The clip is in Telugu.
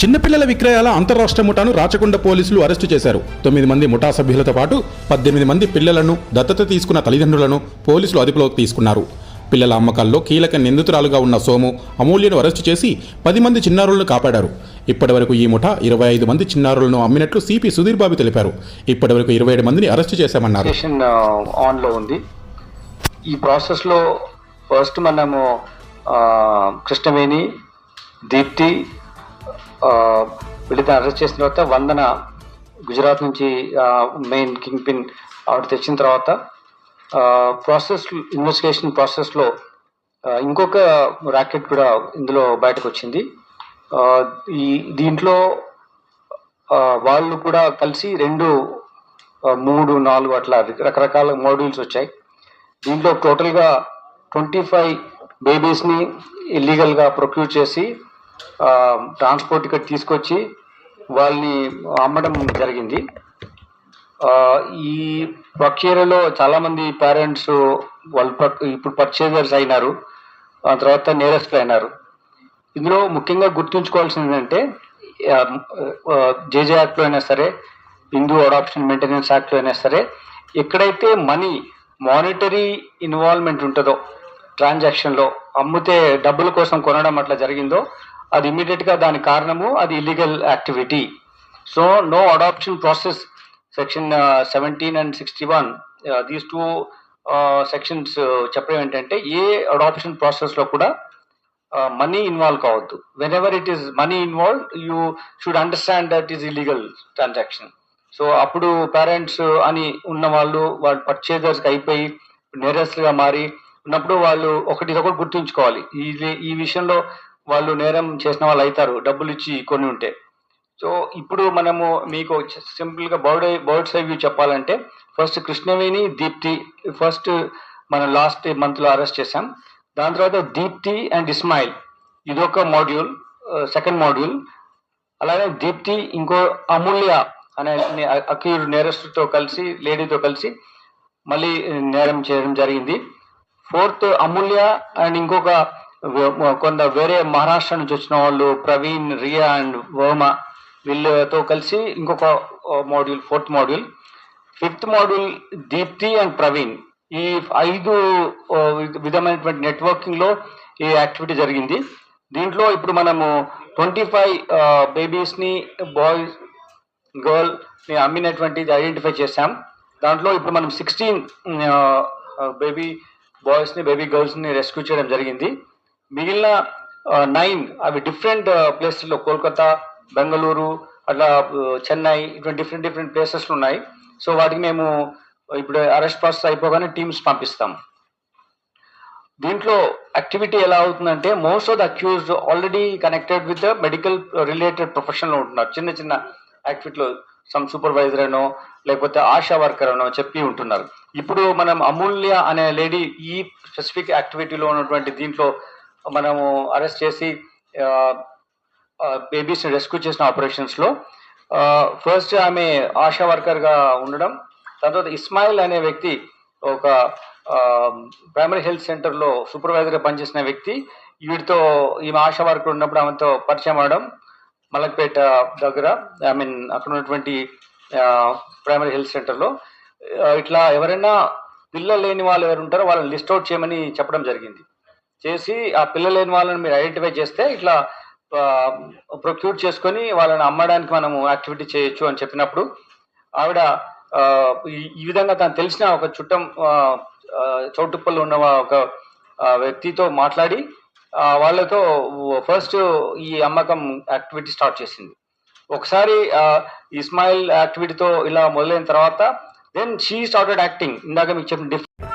చిన్నపిల్లల విక్రయాల అంతరాష్ట్ర ముఠాను రాచకొండ పోలీసులు అరెస్టు చేశారు. తొమ్మిది మంది ముఠా సభ్యులతో పాటు పద్దెనిమిది మంది పిల్లలను దత్తత తీసుకున్న తల్లిదండ్రులను పోలీసులు అదుపులోకి తీసుకున్నారు. పిల్లల అమ్మకాల్లో కీలక నిందితురాలుగా ఉన్న సోము అమూల్యను అరెస్టు చేసి పది మంది చిన్నారులను కాపాడారు. ఇప్పటివరకు ఈ ముఠా ఇరవై ఐదు మంది చిన్నారులను అమ్మినట్లు సిపి సుధీర్ బాబు తెలిపారు. ఇప్పటివరకు ఇరవై ఏడు మందిని అరెస్టు చేశామన్నారు. ఆన్లో uh, ఉంది. ఈ ప్రాసెస్లో ఫస్ట్ మనము uh, కృష్ణవేణి దీప్తి వీళ్ళిద్దరు అరెస్ట్ చేసిన తర్వాత వందన గుజరాత్ నుంచి మెయిన్ కింగ్ పిన్ ఆవిడ తెచ్చిన తర్వాత ప్రాసెస్ ఇన్వెస్టిగేషన్ ప్రాసెస్లో ఇంకొక ర్యాకెట్ కూడా ఇందులో బయటకు వచ్చింది ఈ దీంట్లో వాళ్ళు కూడా కలిసి రెండు మూడు నాలుగు అట్లా రకరకాల మోడ్యూల్స్ వచ్చాయి. దీంట్లో టోటల్గా ట్వంటీ ఫైవ్ బేబీస్ని ఇల్లీగల్గా ప్రొక్యూర్ చేసి ట్రాన్స్పోర్ట్ ఇక్కడ తీసుకొచ్చి వాళ్ళని అమ్మడం జరిగింది. ఈ ప్రక్రియలో చాలామంది పేరెంట్స్ వాళ్ళు ఇప్పుడు పర్చేజర్స్ అయినారు. ఆ తర్వాత నేరస్తులు అయినారు. ఇందులో ముఖ్యంగా గుర్తుంచుకోవాల్సింది ఏంటంటే జేజే యాక్ట్లో అయినా సరే హిందూ అడాప్షన్ మెయింటెనెన్స్ యాక్ట్లో అయినా సరే ఎక్కడైతే మనీ మానిటరీ ఇన్వాల్వ్మెంట్ ఉంటుందో ట్రాన్సాక్షన్లో అమ్మితే డబ్బుల కోసం కొనడం అట్లా జరిగిందో అది ఇమీడియట్గా దాని కారణము అది illegal activity so no adoption process section seventeen and sixty one these two sections చెప్పడం ఏంటంటే ఏ అడాప్షన్ ప్రాసెస్లో కూడా uh, మనీ ఇన్వాల్వ్ కావద్దు. Whenever it is money involve you should understand that is illegal transaction so అప్పుడు పేరెంట్స్ అని ఉన్న వాళ్ళు వాళ్ళు పర్చేజర్స్ అయిపోయి నేరస్తులుగా మారి ఉన్నప్పుడు వాళ్ళు ఒకటి ఒకటి గుర్తుంచుకోవాలి. ఈ ఈ విషయంలో వాళ్ళు నేరం చేసిన వాళ్ళు అవుతారు డబ్బులు ఇచ్చి కొన్ని ఉంటే. సో ఇప్పుడు మనము మీకు సింపుల్గా బర్డ్ బర్డ్స్ ఐ వ్యూ చెప్పాలంటే ఫస్ట్ కృష్ణవేణి దీప్తి ఫస్ట్ మనం లాస్ట్ మంత్లో అరెస్ట్ చేసాం దాని తర్వాత దీప్తి అండ్ ఇస్మాయిల్. ఇదొక మాడ్యూల్ సెకండ్ మాడ్యూల్. అలాగే దీప్తి ఇంకో అమూల్య అనే అకీర్ నేరస్తుతో కలిసి లేడీతో కలిసి మళ్ళీ నేరం చేయడం జరిగింది. ఫోర్త్ అమూల్య అండ్ ఇంకొక కొంత వేరే మహారాష్ట్ర నుంచి వచ్చిన వాళ్ళు ప్రవీణ్ రియా అండ్ వర్మ వీళ్ళతో కలిసి ఇంకొక module fourth module fifth module Deepti and Praveen. ఈ ఐదు విధమైనటువంటి నెట్వర్కింగ్లో ఈ యాక్టివిటీ జరిగింది. దీంట్లో ఇప్పుడు మనము ట్వంటీ ఫైవ్ బేబీస్ని బాయ్స్ గర్ల్ని అమ్మినటువంటిది ఐడెంటిఫై చేశాం. దాంట్లో ఇప్పుడు మనం సిక్స్టీన్ బేబీ బాయ్స్ని బేబీ గర్ల్స్ని రెస్క్యూ చేయడం జరిగింది. మిగిలిన నైన్ అవి డిఫరెంట్ ప్లేసెస్లో కోల్కతా బెంగళూరు అట్లా చెన్నై ఇటువంటి డిఫరెంట్ డిఫరెంట్ ప్లేసెస్లు ఉన్నాయి. సో వాటికి మేము ఇప్పుడు అరెస్ట్ ప్రాసెస్ అయిపోగానే టీమ్స్ పంపిస్తాం. దీంట్లో యాక్టివిటీ ఎలా అవుతుందంటే most of the accused already connected with the medical related ప్రొఫెషన్లో ఉంటున్నారు. చిన్న చిన్న యాక్టివిటీలో సమ్ సూపర్వైజర్ అనో లేకపోతే ఆశా వర్కర్ అనో చెప్పి ఉంటున్నారు. ఇప్పుడు మనం అమూల్య అనే లేడీ ఈ స్పెసిఫిక్ యాక్టివిటీలో ఉన్నటువంటి దీంట్లో మనము అరెస్ట్ చేసి బేబీస్ రెస్క్యూ చేసిన ఆపరేషన్స్లో ఫస్ట్ ఆమె ఆశా వర్కర్గా ఉండడం దాని తర్వాత ఇస్మాయిల్ అనే వ్యక్తి ఒక ప్రైమరీ హెల్త్ సెంటర్లో సూపర్వైజర్గా సూపర్వైజర్ పనిచేసిన వ్యక్తి వీడితో ఈమె ఆశా వర్కర్ ఉన్నప్పుడు ఆమెతో పరిచయం అవడం మలక్పేట దగ్గర ఐ మీన్ అక్కడ ఉన్నటువంటి ప్రైమరీ హెల్త్ సెంటర్లో ఇట్లా ఎవరైనా పిల్లలు లేని వాళ్ళు ఎవరు ఉంటారో వాళ్ళని లిస్ట్ అవుట్ చేయమని చెప్పడం జరిగింది. చేసి ఆ పిల్లలు లేని వాళ్ళని మీరు ఐడెంటిఫై చేస్తే ఇట్లా ప్రొక్యూర్ చేసుకొని వాళ్ళని అమ్మడానికి మనము యాక్టివిటీ చేయొచ్చు అని చెప్పినప్పుడు ఆవిడ ఈ- ఈ విధంగా తను తెలిసిన ఒక చుట్టం చోటుప్పల్లో చౌటుప్పల్లో ఉన్న ఒక వ్యక్తితో మాట్లాడి వాళ్ళతో ఫస్ట్ ఈ అమ్మకం యాక్టివిటీ స్టార్ట్ చేసింది. ఒకసారి ఇస్మాయిల్ యాక్టివిటీతో ఇలా మొదలైన తర్వాత దెన్ షీ స్టార్టెడ్ యాక్టింగ్ ఇందాక మీకు చెప్పిన డిఫరెంట్